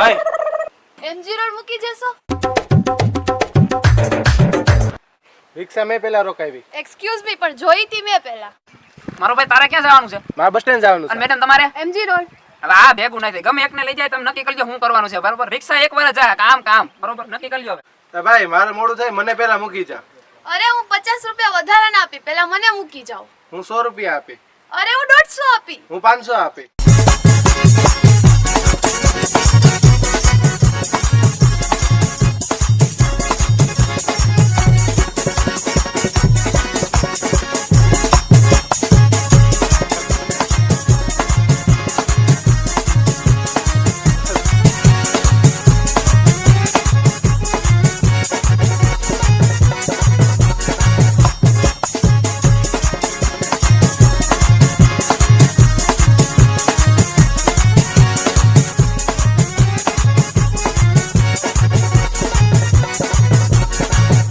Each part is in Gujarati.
એમજી રોડ મૂકી જશો? રિક્ષા મેં પેલા રોકાવી. એક્સક્યુઝ મી પણ જોઈ હતી મેં પેલા મારો ભાઈ તારે ક્યાં જવાનું છે? મારે બસ સ્ટેન્ડ જવાનું અને છે. મેડમ તમારે? MG road. હવે આ ભેગું નથી. ગમે એકને લઈ જાય તમે નક્કી કરજો હું કરવાનું છે. બરોબર? રિક્ષા એક વાર જાય. કામ કામ. બરોબર? નક્કી કરજો હવે. ભાઈ મારે મોડું થાય મને પેલા મૂકી જા. અરે હું પચાસ રૂપિયા વધારાના આપી. પેલા મને મૂકી જાઓ. હું સો રૂપિયા આપી. અરે હું દોઢસો આપી. હું પાંચસો આપી.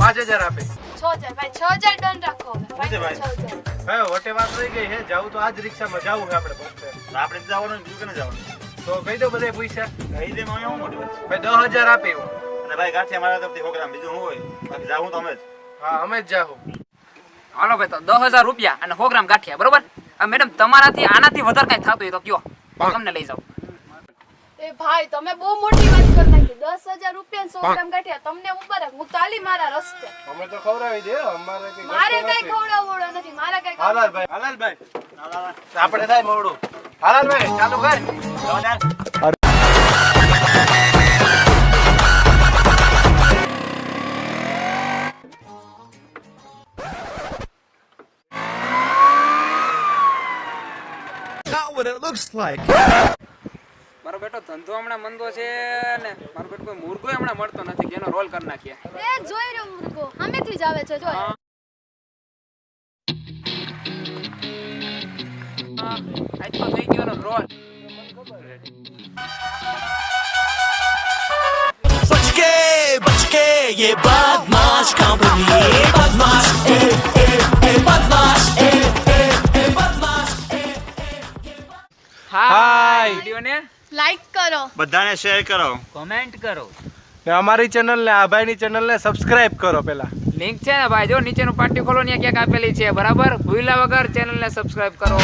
પાંચ હજાર આપે. છ હજાર. ભાઈ છ હજાર ડન રાખો હવે. Final છ હજાર. વાત થઈ ગઈ હે જાવું તો આજ રિક્ષામાં જાવું આપણે બસ આપણે તો જવાનું બીજું કેને જવાનું? તો કહી દો બધા પૈસા. કહી દે મોટી ભાઈ દસ હજાર આપે અને ભાઈ ગાંઠિયા મારા તરફથી પ્રોગ્રામ બીજું શું હોય? બાકી જાવું તો અમે જ. હા અમે જ જાહું. હાલો ભાઈ તો દસ હજાર રૂપિયા અને હોગ્રામ ગાંઠિયા બરોબર? મેડમ તમારાથી આનાથી વધારે કઈ થતું હોય તો કયો. તમને લઈ જાઉં. એ ભાઈ તમે બહુ મોટી વાત કરી નાખી. દસ હજાર રૂપિયા સો ગ્રામ કાઢ્યા તમને ઉપર હું તાલી મારા રસ્તે. અમે તો ખવડાવી દે અમારે કઈ મારે કઈ નથી. નથી. મારે કઈ હાલાલભાઈ હાલાલભાઈ આપણે થાય મોડું. હાલાલભાઈ ચાલુ કર. મારો બેટો ધંધો હમણાં મંદો છે ને મારો બેટો કોઈ મુર્ગો હમણાં મળતો નથી કે એનો રોલ કરી નાખીએ એ જોઈ રહ્યો મુર્ગો સામેથી જ આવે છે જો હા. હા, આજ તો થઈ ગયો એનો રોલ बच के बच के ये बदमाश कंपनी बदमाश ए ए ए बदमाश ए ए ए बदमाश હાય વિડિયોને લાઈક કરો. બધાને શેર કરો. કોમેન્ટ કરો. ને અમારી ચેનલ ને આભાઈની ભાઈની ચેનલ ને સબસ્ક્રાઇબ કરો પેલા. લિંક છે ને ભાઈ જો નીચેનું પાટી ખોલો ને ક્યાંક આપેલી છે બરાબર? ભૂલ્યા વગર ચેનલને સબસ્ક્રાઇબ કરો.